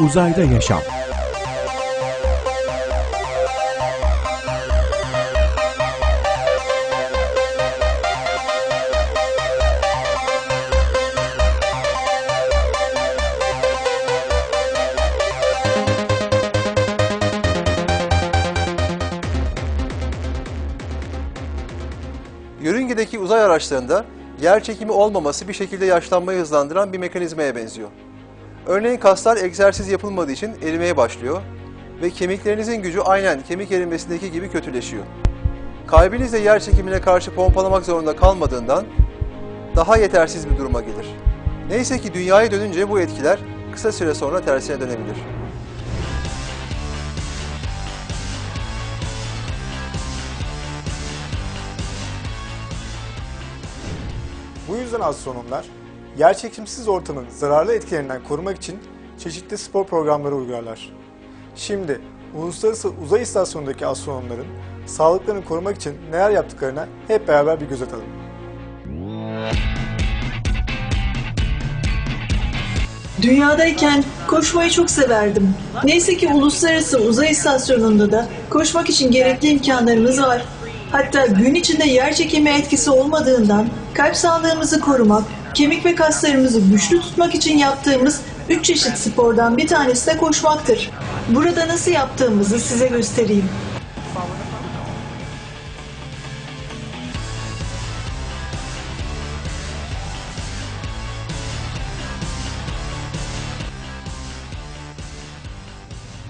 Uzayda Yaşam Yörüngedeki uzay araçlarında yer çekimi olmaması bir şekilde yaşlanmayı hızlandıran bir mekanizmaya benziyor. Örneğin kaslar egzersiz yapılmadığı için erimeye başlıyor ve kemiklerinizin gücü aynen kemik erimesindeki gibi kötüleşiyor. Kalbiniz de yer çekimine karşı pompalamak zorunda kalmadığından daha yetersiz bir duruma gelir. Neyse ki dünyaya dönünce bu etkiler kısa süre sonra tersine dönebilir. Bu yüzden astronomlar yerçekimsiz ortamın zararlı etkilerinden korumak için çeşitli spor programları uygularlar. Şimdi Uluslararası Uzay İstasyonu'ndaki astronomların sağlıklarını korumak için neler yaptıklarına hep beraber bir göz atalım. Dünyadayken koşmayı çok severdim. Neyse ki Uluslararası Uzay İstasyonu'nda da koşmak için gerekli imkanlarımız var. Hatta gün içinde yer çekimi etkisi olmadığından kalp sağlığımızı korumak, kemik ve kaslarımızı güçlü tutmak için yaptığımız üç çeşit spordan bir tanesi de koşmaktır. Burada nasıl yaptığımızı size göstereyim.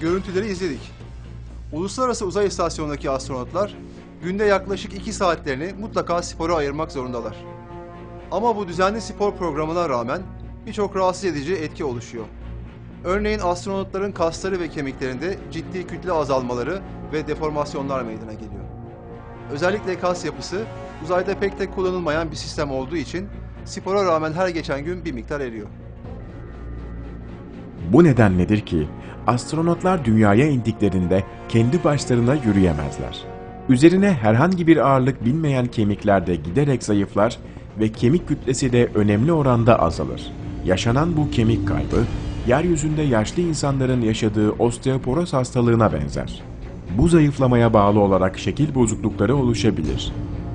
Görüntüleri izledik. Uluslararası Uzay İstasyonu'ndaki astronotlar günde yaklaşık 2 saatlerini mutlaka spora ayırmak zorundalar. Ama bu düzenli spor programına rağmen birçok rahatsız edici etki oluşuyor. Örneğin astronotların kasları ve kemiklerinde ciddi kütle azalmaları ve deformasyonlar meydana geliyor. Özellikle kas yapısı uzayda pek de kullanılmayan bir sistem olduğu için spora rağmen her geçen gün bir miktar eriyor. Bu nedenledir ki astronotlar dünyaya indiklerinde kendi başlarına yürüyemezler. Üzerine herhangi bir ağırlık binmeyen kemikler de giderek zayıflar ve kemik kütlesi de önemli oranda azalır. Yaşanan bu kemik kaybı, yeryüzünde yaşlı insanların yaşadığı osteoporoz hastalığına benzer. Bu zayıflamaya bağlı olarak şekil bozuklukları oluşabilir.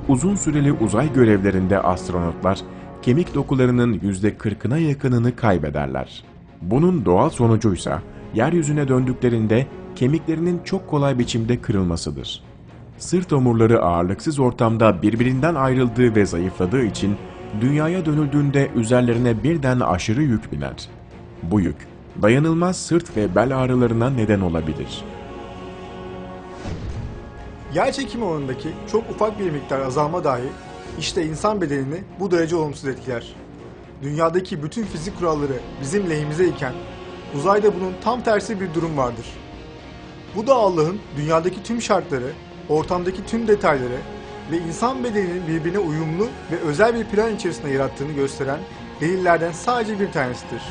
Uzun süreli uzay görevlerinde astronotlar kemik dokularının %40'ına yakınını kaybederler. Bunun doğal sonucuysa yeryüzüne döndüklerinde kemiklerinin çok kolay biçimde kırılmasıdır. Sırt omurları ağırlıksız ortamda birbirinden ayrıldığı ve zayıfladığı için dünyaya dönüldüğünde üzerlerine birden aşırı yük biner. Bu yük dayanılmaz sırt ve bel ağrılarına neden olabilir. Yer çekimi oranındaki çok ufak bir miktar azalma dahi işte insan bedenini bu derece olumsuz etkiler. Dünyadaki bütün fizik kuralları bizim lehimize iken uzayda bunun tam tersi bir durum vardır. Bu da Allah'ın dünyadaki tüm şartları, ortamdaki tüm detayları ve insan bedeninin birbirine uyumlu ve özel bir plan içerisinde yarattığını gösteren delillerden sadece bir tanesidir.